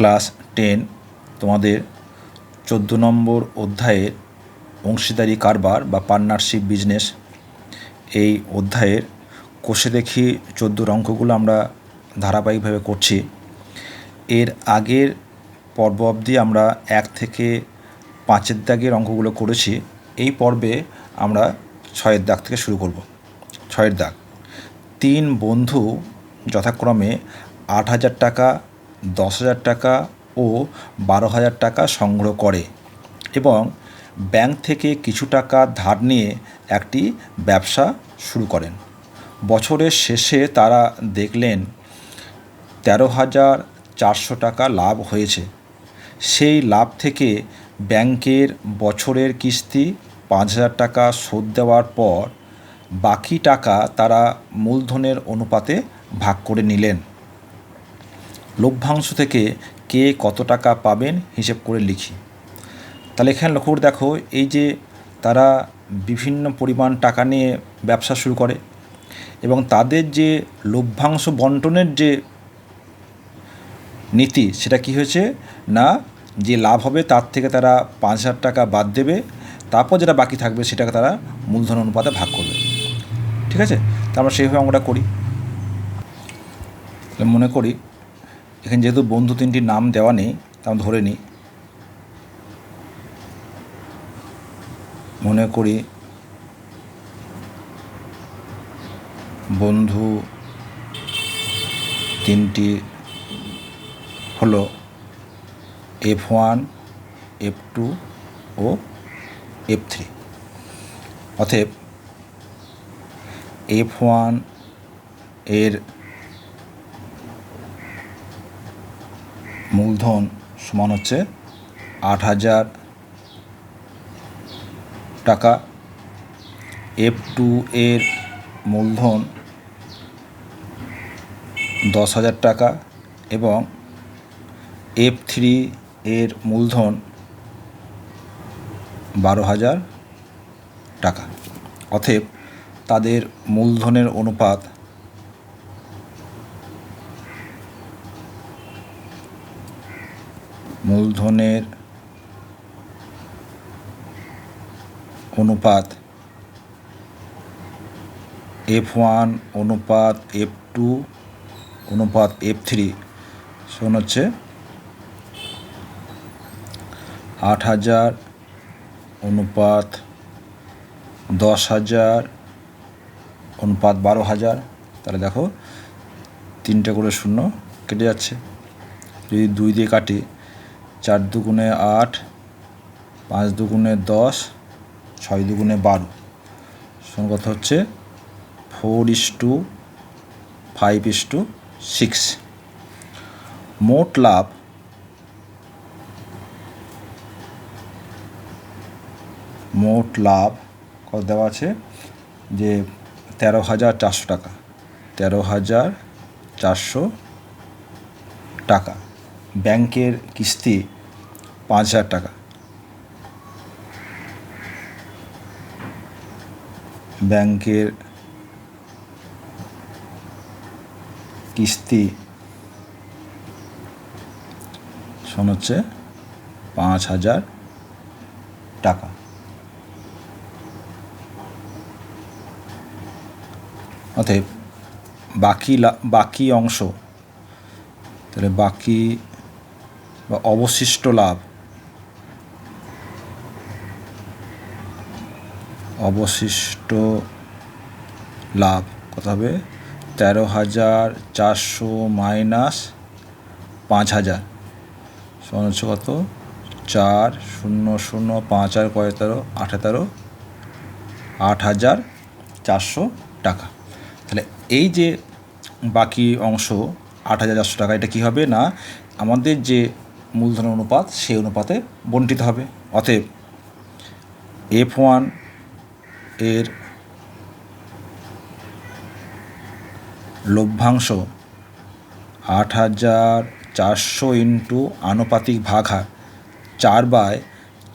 Class ten, তোমাদের চোদ্দ নম্বর অধ্যায়ের অংশীদারি কারবার বা পার্টনারশিপ বিজনেস এই অধ্যায়ের কোষে দেখি চোদ্দোর অঙ্কগুলো আমরা ধারাবাহিকভাবে করছি। এর আগের পর্ব অবধি আমরা এক থেকে পাঁচের দাগের অঙ্কগুলো করেছি। এই পর্বে আমরা ছয়ের দাগ থেকে শুরু করব। ছয়ের দাগ। তিন বন্ধু যথাক্রমে আট হাজার টাকা দশ হাজার টাকা ও বারো হাজার টাকা সংগ্রহ করে এবং ব্যাংক থেকে কিছু টাকা ধার নিয়ে একটি ব্যবসা শুরু করেন। বছরের শেষে তারা দেখলেন তেরো হাজার চারশো টাকা লাভ হয়েছে। সেই লাভ থেকে ব্যাংকের বছরের কিস্তি পাঁচ হাজার টাকা শোধ দেওয়ার পর বাকি টাকা তারা মূলধনের অনুপাতে ভাগ করে নিলেন। লভ্যাংশ থেকে কে কত টাকা পাবেন হিসেব করে লিখি। তাহলে এখানে লক্ষ্য করে দেখো, এই যে তারা বিভিন্ন পরিমাণ টাকা নিয়ে ব্যবসা শুরু করে এবং তাদের যে লভ্যাংশ বন্টনের যে নীতি, সেটা কি হয়েছে? না, যে লাভ হবে তার থেকে তারা পাঁচ হাজার টাকা বাদ দেবে, তারপর যেটা বাকি থাকবে সেটাকে তারা মূলধন অনুপাতে ভাগ করবে। ঠিক আছে? তা আমরা সেইভাবে আমরা করি। মনে করি এখানে যেহেতু বন্ধু তিনটির নাম দেওয়া নেই, তা ধরে নিই। মনে করি বন্ধু তিনটি হলো এফ ওয়ান এফ টু ও এফ থ্রি অতএব এফ ওয়ানের মূলধন সমান হচ্ছে আট হাজার টাকা। এফ টু এর মূলধন দশ হাজার টাকা এবং এফ থ্রি এর মূলধন বারো হাজার টাকা। অতএব তাদের মূলধনের অনুপাত মূলধনের অনুপাত এফ ওয়ান অনুপাত এফ টু অনুপাত এফ থ্রি শোন হচ্ছে আট হাজার অনুপাত দশ হাজার অনুপাত বারো হাজার। তাহলে দেখো তিনটে করে শূন্য কেটে যাচ্ছে। যদি দুই দিয়ে কাটি চার দুগুণে আট, পাঁচ দুগুণে দশ, ছয় দুগুণে বারো। শোন কথা হচ্ছে four is two five is two six মোট লাভ মোট লাভ কত দেওয়া আছে? যে তেরো হাজার চারশো টাকা। তেরো হাজার চারশো টাকা। ব্যাংকের কিস্তি পাঁচ হাজার টাকা। ব্যাংকের কিস্তি শোন হচ্ছে পাঁচ হাজার টাকা। অতএব বাকি বাকি অংশ, তাহলে বাকি বা অবশিষ্ট লাভ? অবশিষ্ট লাভ কত হবে? তেরো হাজার চারশো মাইনাস পাঁচ হাজার। সমান হচ্ছে কত? চার শূন্য শূন্য পাঁচ আর কয় তেরো? আঠাতেরো আট হাজার চারশো টাকা। তাহলে এই যে বাকি অংশ, আট হাজার চারশো টাকা, এটা কী হবে না? আমাদের যে মূলধন অনুপাত, সেই অনুপাতে বন্টিত হবে। অতএব এফ ওয়ানের লভ্যাংশ আট হাজার চারশো ইন্টু আনুপাতিক ভাগ চার বাই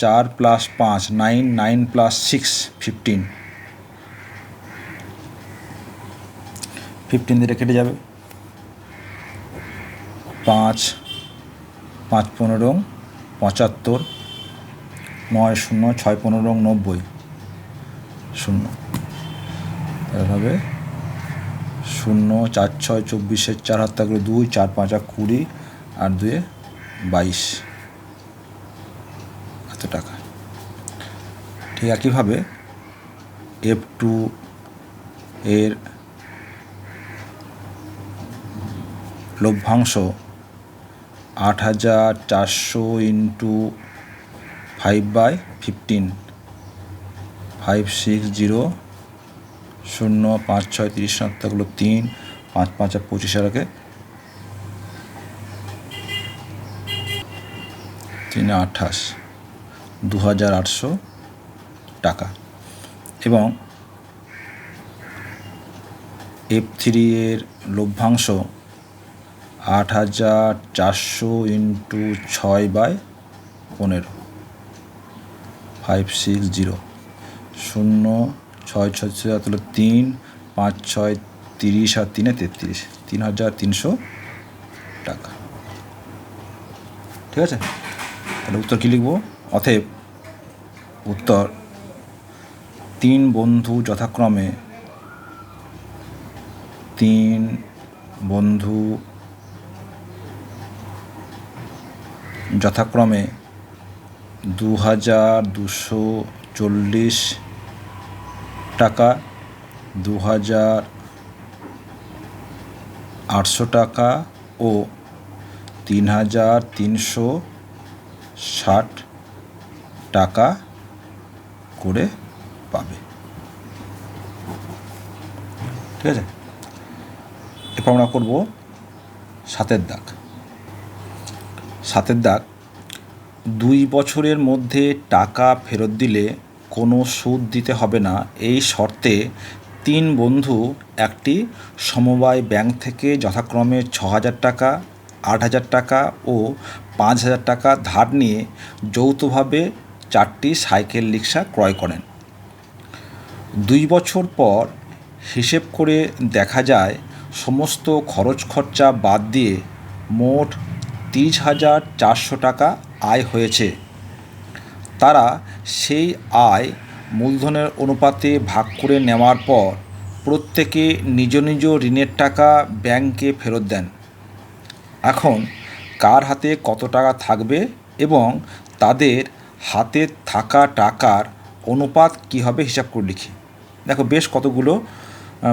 চার প্লাস পাঁচ, nine nine plus six, fifteen. Fifteen দিয়ে কেটে যাবে। পাঁচ পাঁচ পনেরো, পঁচাত্তর, নয় শূন্য, ছয় পনেরো, নব্বই। শূন্য। এভাবে শূন্য, চার ছয়, চব্বিশের চার হাত থাকলে দুই, চার পাঁচা কুড়ি আর দুয়ে বাইশ। এত টাকা। ঠিক একইভাবে এফ টু এর লভ্যাংশ আট হাজার চারশো into five by fifteen five six zero শূন্য পাঁচ ছয় তিরিশ সাতটাগুলো তিন, পাঁচ পাঁচ আর পঁচিশ আগে তিন আঠাশ, দু হাজার আটশো টাকা। এবং এফ থ্রি এর লভ্যাংশ আট হাজার চারশো ইন্টু ছয় বাই পনেরো। ফাইভ সিক্স জিরো শূন্য, ছয় ছয় ছয় তাহলে তিন, পাঁচ ছয় তিরিশ আর তিনে তেত্রিশ। তিন হাজার তিনশো টাকা। ঠিক আছে? তাহলে উত্তর কী লিখব? অতএব উত্তর, তিন বন্ধু যথাক্রমে তিন বন্ধু যথাক্রমে দু হাজার দুশো চল্লিশ টাকা দু হাজার আটশো টাকা ও তিন হাজার তিনশো ষাট টাকা করে পাবে। ঠিক আছে? এরপর আমরা করব সাতের দাগ। সাতের দাগ দুই বছরের মধ্যে টাকা ফেরত দিলে কোনো সুদ দিতে হবে না। এই শর্তে তিন বন্ধু, একটি সমবায় ব্যাংক থেকে যথাক্রমে ছ হাজার টাকা, আট হাজার টাকা ও পাঁচ হাজার টাকা ধার নিয়ে যৌথভাবে চারটি সাইকেল রিক্সা ক্রয় করেন। দুই বছর পর হিসেব করে দেখা যায়, সমস্ত খরচ খরচা বাদ দিয়ে মোট তিরিশ হাজার চারশো টাকা আয় হয়েছে। তারা সেই আয় মূলধনের অনুপাতে ভাগ করে নেওয়ার পর প্রত্যেকে নিজ নিজ ঋণের টাকা ব্যাংকে ফেরত দেন। এখন কার হাতে কত টাকা থাকবে এবং তাদের হাতে থাকা টাকার অনুপাত কী হবে হিসাব করে লিখি। দেখো বেশ কতগুলো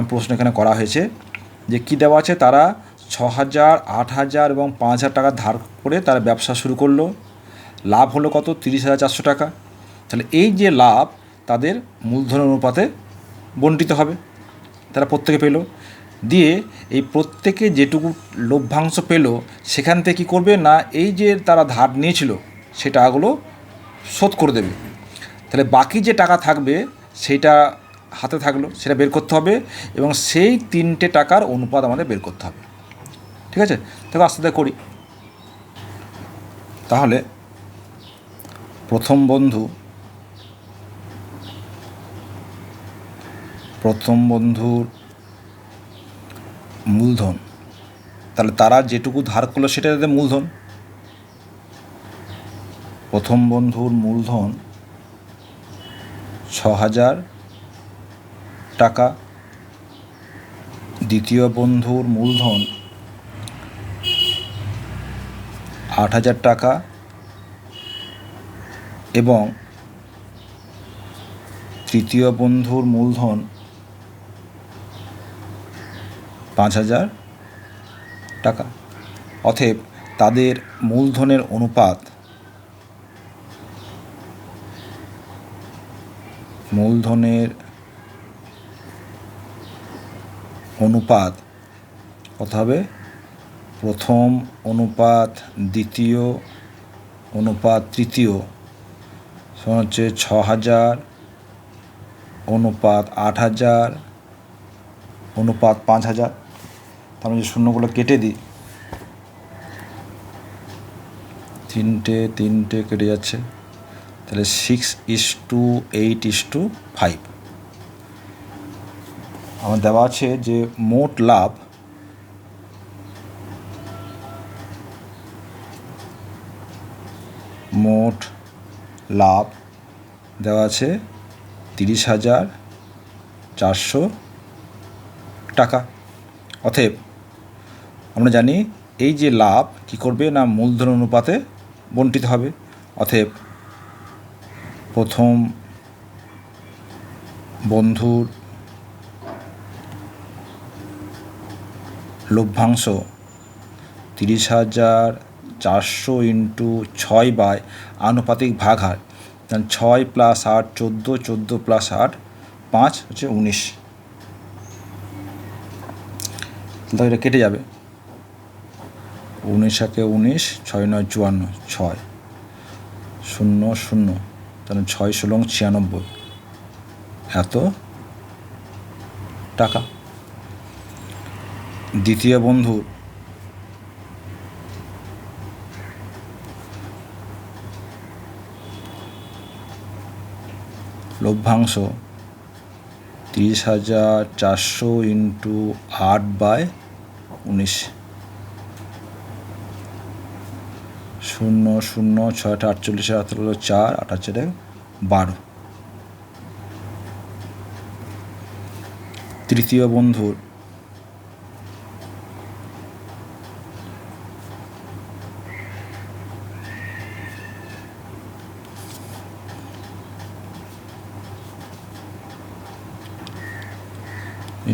প্রশ্ন এখানে করা হয়েছে যে কী দেওয়া আছে? তারা ছ হাজার আট হাজার এবং পাঁচ হাজার টাকা ধার করে তারা ব্যবসা শুরু করল। লাভ হলো কত? তিরিশ হাজার চারশো টাকা। তাহলে এই যে লাভ, তাদের মূলধন অনুপাতে বণ্টিত হবে। তারা প্রত্যেকে পেল। দিয়ে এই প্রত্যেকে যেটুকু লভ্যাংশ পেল, সেখান থেকে কী করবে? না, এই যে তারা ধার নিয়েছিল সে টাকাগুলো শোধ করে দেবে। তাহলে বাকি যে টাকা থাকবে সেইটা হাতে থাকল, সেটা বের করতে হবে এবং সেই তিনটে টাকার অনুপাত আমাদের বের করতে হবে। ঠিক আছে? আস্তে আস্তে করি। তাহলে প্রথম বন্ধু, প্রথম বন্ধুর মূলধন। তাহলে তারা যেটুকু ধার করল সেটা তাদের মূলধন। প্রথম বন্ধুর মূলধন ছ হাজার টাকা। দ্বিতীয় বন্ধুর মূলধন আট হাজার টাকা। এবং তৃতীয় বন্ধুর মূলধন পাঁচ হাজার টাকা। অতএব তাদের মূলধনের অনুপাত মূলধনের অনুপাত কত হবে? প্রথম অনুপাত, দ্বিতীয় অনুপাত, তৃতীয় হচ্ছে ছ হাজার অনুপাত আট হাজার অনুপাত পাঁচ হাজার তার মধ্যে শূন্যগুলো কেটে দিই। তিনটে তিনটে কেটে যাচ্ছে। তাহলে six is two eight is two five আমার দেওয়া আছে যে মোট লাভ মোট লাভ দেওয়া আছে তিরিশ হাজার চারশো টাকা। অতএব আমরা জানি এই যে লাভ কি করবে না মূলধন অনুপাতে বন্টিত হবে। অতএব প্রথম বন্ধুর লভ্যাংশ তিরিশ হাজার চারশো ইন্টু ছয় বাই আনুপাতিক ভাগ হার তাহলে ছয় প্লাস আট, চোদ্দ চোদ্দ প্লাস আট, পাঁচ হচ্ছে উনিশ। তাহলে এটা কেটে যাবে। উনিশ একে উনিশ, ছয় নয় চুয়ান্ন, ছয়। শূন্য শূন্য। তাহলে ছয় ষোলো ছিয়ানব্বই। এত টাকা। দ্বিতীয় বন্ধুর লভ্যাংশ। তিরিশ হাজার চারশো ইন্টু আট বাই উনিশ। শূন্য শূন্য, ছয়টা আটচল্লিশ আট হলো চার, আট চারে বারো। তৃতীয় বন্ধুর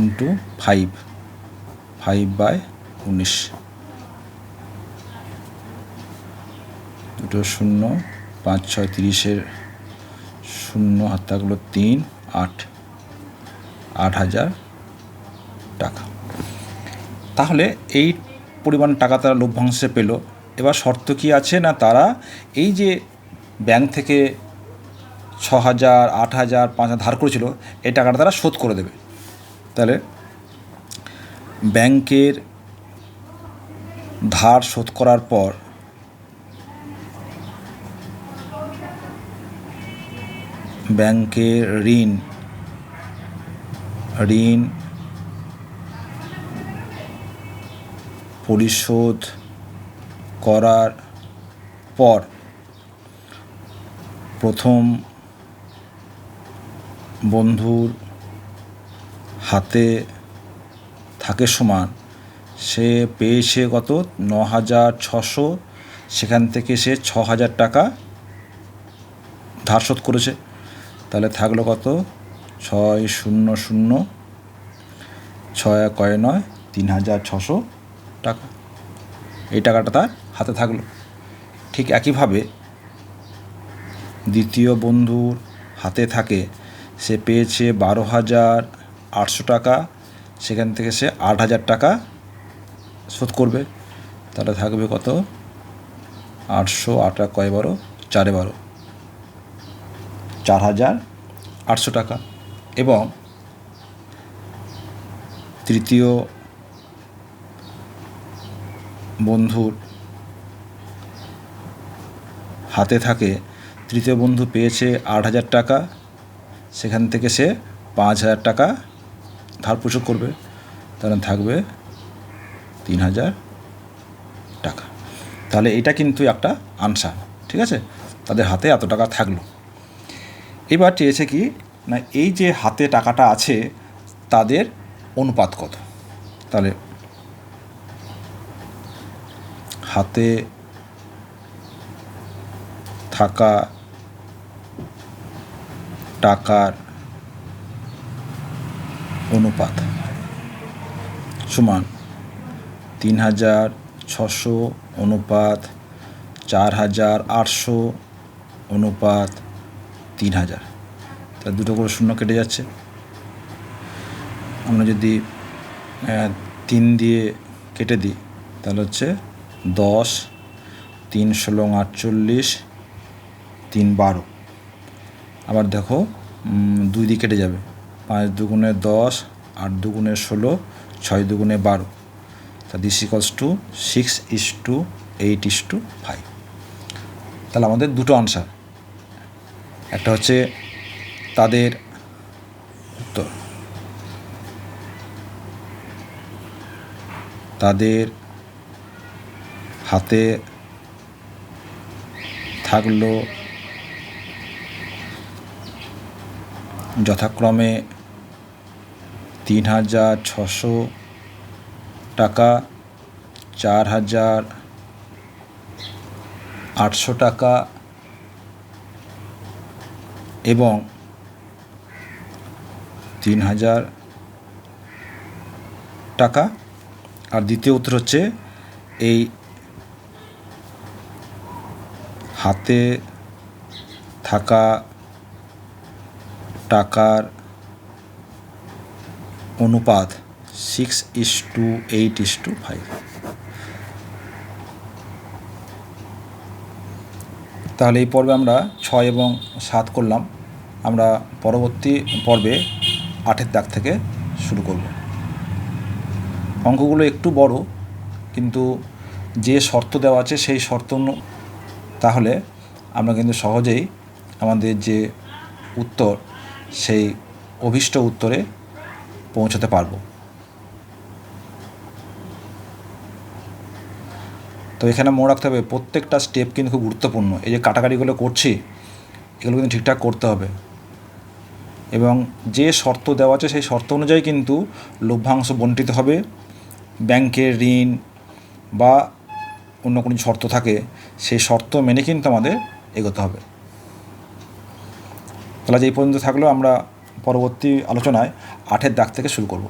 ইন্টু ফাইভ ফাইভ বাই উনিশ দুটো শূন্য, পাঁচ, ছয়, তিরিশের শূন্য, হাত থাকল তিন, আট আট হাজার টাকা। তাহলে এই পরিমাণ টাকা তারা লভ্যাংশে পেল। এবার শর্ত কি আছে না তারা এই যে ব্যাংক থেকে ছ হাজার, আট হাজার, পাঁচ হাজার ধার করেছিল, এই টাকাটা তারা শোধ করে দেবে। তাহলে ব্যাংকের ধার শোধ করার পর ব্যাংকের ঋণ ঋণ পরিশোধ করার পর প্রথম বন্ধুর হাতে থাকে সমান। সে পেয়েছে কত? ন হাজার ছশো। সেখান থেকে সে ছ হাজার টাকা ধার শোধ করেছে। তাহলে থাকল কত? ছয় শূন্য শূন্য। ছয় কয় নয় তিন হাজার ছশো টাকা। এই টাকাটা তার হাতে থাকল। ঠিক একইভাবে দ্বিতীয় বন্ধুর হাতে থাকে। সে পেয়েছে বারো হাজার আটশো টাকা, সেখান থেকে সে আট হাজার টাকা শোধ করবে। তাহলে থাকবে কত? আটশো আট কয় বারো? চারে বারো। চার হাজার আটশো টাকা। এবং তৃতীয় বন্ধুর হাতে থাকে, তৃতীয় বন্ধু পেয়েছে আট হাজার টাকা, সেখান থেকে সে পাঁচ হাজার টাকা ধার পরিশোধ করবে, তাহলে থাকবে তিন হাজার টাকা। তাহলে এটা কিন্তু একটা আনসার, ঠিক আছে? তাদের হাতে এত টাকা থাকল। এবার চেয়েছে কি, না, এই যে হাতে টাকাটা আছে, তাদের অনুপাত কত? তাহলে হাতে থাকা টাকার অনুপাত। সমান তিন হাজার ছশো অনুপাত চার হাজার আটশো অনুপাত তিন হাজার তা দুটো করে শূন্য কেটে যাচ্ছে। আমরা যদি তিন দিয়ে কেটে দিই, তাহলে হচ্ছে দশ, তিন ষোলো, আটচল্লিশ, তিন বারো। আবার দেখো দুই দিয়ে কেটে যাবে। পাঁচ দুগুণে দশ, আট দুগুণে ষোলো, ছয় দুগুণে বারো। তা this equals two six is two eight is two five তাহলে আমাদের দুটো আনসার একটা হচ্ছে তাদের উত্তর। তাদের হাতে থাকল যথাক্রমে তিন হাজার ছশো টাকা চার হাজার আটশো টাকা এবং তিন হাজার টাকা। আর দ্বিতীয় উত্তর হচ্ছে এই হাতে থাকা টাকার অনুপাত six is two eight is two five তাহলে এই পর্বে আমরা ছয় এবং সাত করলাম। আমরা পরবর্তী পর্বে আটের দাগ থেকে শুরু করব। অঙ্কগুলো একটু বড়, কিন্তু যে শর্ত দেওয়া আছে সেই শর্ত তাহলে আমরা কিন্তু সহজেই আমাদের যে উত্তর, সেই অভীষ্ট উত্তরে পৌঁছাতে পারব। তো এখানে মনে রাখতে হবে, প্রত্যেকটা স্টেপ কিন্তু খুব গুরুত্বপূর্ণ। এই যে কাটাকাটিগুলো করছি, এগুলো কিন্তু ঠিকঠাক করতে হবে। এবং যে শর্ত দেওয়া আছে, সেই শর্ত অনুযায়ী কিন্তু লভ্যাংশ বন্টিত হবে। ব্যাংকের ঋণ বা অন্য কোনো শর্ত থাকে, সেই শর্ত মেনে কিন্তু আমাদের এগোতে হবে। তাহলে এই পর্যন্ত থাকলেও আমরা পরবর্তী আলোচনায় আটের দাগ থেকে শুরু করব।